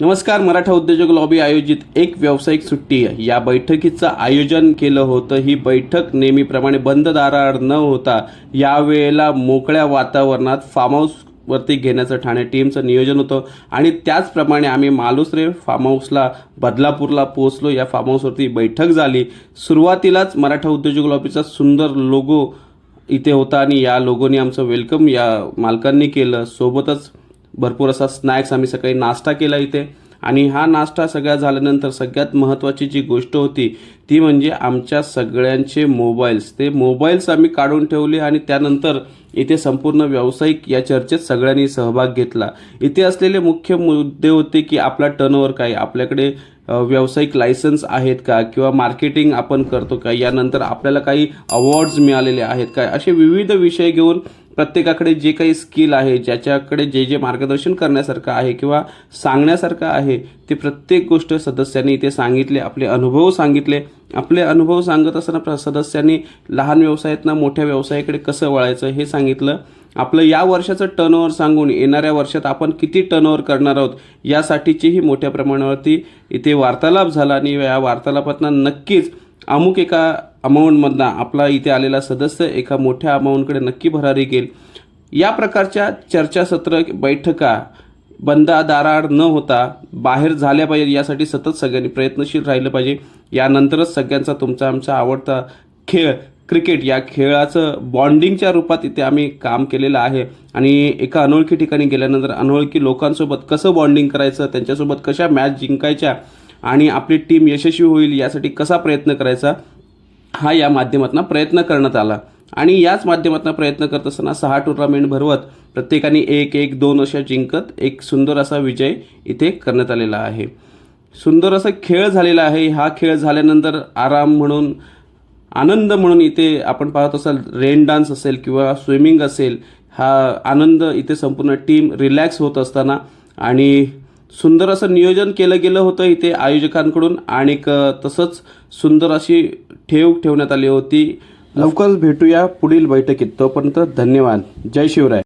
नमस्कार मराठा उद्योजक लॉबी आयोजित एक व्यावसायिक सुट्टी या बैठकीचं आयोजन केलं होतं. ही बैठक नेहमीप्रमाणे बंद दाराआड न होता यावेळेला मोकळ्या वातावरणात फार्म हाऊसवरती घेण्याचं ठाणे टीमचं नियोजन होतं. आणि त्याचप्रमाणे आम्ही मालुसरे फार्म हाऊसला बदलापूरला पोहोचलो. या फार्म हाऊसवरती बैठक झाली. सुरुवातीलाच मराठा उद्योजक लॉबीचा सुंदर लोगो इथे होता आणि या लोगोनी आमचं वेलकम या मालकांनी केलं. सोबतच भरपूर असा स्नॅक्स आम्ही सकाळी नाश्ता केला इथे. आणि हा नाश्ता सगळा झाल्यानंतर सगळ्यात महत्त्वाची जी गोष्ट होती ती म्हणजे आमच्या सगळ्यांचे मोबाईल्स. ते मोबाईल्स आम्ही काढून ठेवले आणि त्यानंतर इथे संपूर्ण व्यावसायिक या चर्चेत सगळ्यांनी सहभाग घेतला. इथे असलेले मुख्य मुद्दे होते की आपला टर्नओव्हर काय? आपल्याकडे व्यावसायिक लायसन्स आहेत का? किंवा मार्केटिंग आपण करतो का? यानंतर आपल्याला काही अवॉर्ड्स मिळालेले आहेत का? असे विविध विषय घेऊन प्रत्येकाकडे जे काही स्किल आहे ज्याच्याकडे जे जे मार्गदर्शन करण्यासारखं आहे किंवा सांगण्यासारखं आहे ते प्रत्येक गोष्ट सदस्यांनी इथे सांगितले आपले अनुभव सांगितले. आपले अनुभव सांगत असताना प्र- सदस्यांनी लहान व्यवसायातनं मोठ्या व्यवसायाकडे कसं वळायचं हे सांगितलं. आपलं या वर्षाचं टर्नओव्हर सांगून येणाऱ्या वर्षात आपण किती टर्नओव्हर करणार आहोत यासाठीचीही मोठ्या प्रमाणावरती इथे वार्तालाप झाला आणि या वार्तालापातनं नक्कीच अमुक एका अमाऊंटमधनं आपला इथे आलेला सदस्य एका मोठ्या अमाऊंटकडे नक्की भरारी घेईल. या प्रकारच्या चर्चासत्र बैठका बंद न होता बाहेर झाल्या पाहिजे यासाठी सतत सगळ्यांनी प्रयत्नशील राहिलं पाहिजे. यानंतरच सगळ्यांचा तुमचा आमचा आवडता खेळ क्रिकेट या खेळाचं बॉन्डिंगच्या रूपात इथे आम्ही काम केलेलं आहे. आणि एका अनोळखी ठिकाणी गेल्यानंतर अनोळखी लोकांसोबत कसं बॉन्डिंग करायचं त्यांच्यासोबत कशा मॅच जिंकायच्या आणि आपली टीम यशस्वी होईल यासाठी कसा प्रयत्न करायचा हा या माध्यमातून प्रयत्न करण्यात आला. आणि याच माध्यमातून प्रयत्न करत असताना सहा टुर्नामेंट भरवत प्रत्येकाने एक एक दोन अशा जिंकत एक सुंदर असा विजय इथे करण्यात आलेला आहे. सुंदर असा खेळ झालेला आहे. हा खेळ झाल्यानंतर आराम म्हणून आनंद म्हणून इथे आपण पाहत असाल रेन डान्स असेल किंवा स्विमिंग असेल हा आनंद इथे संपूर्ण टीम रिलॅक्स होत असताना आणि सुंदर असं नियोजन केलं गेलं होतं इथे आयोजकांकडून. आणि तसंच सुंदर अशी ठेव ठेवण्यात आली होती. लवकरच भेटूया पुढील बैठकीत. तोपर्यंत धन्यवाद. जय शिवराय.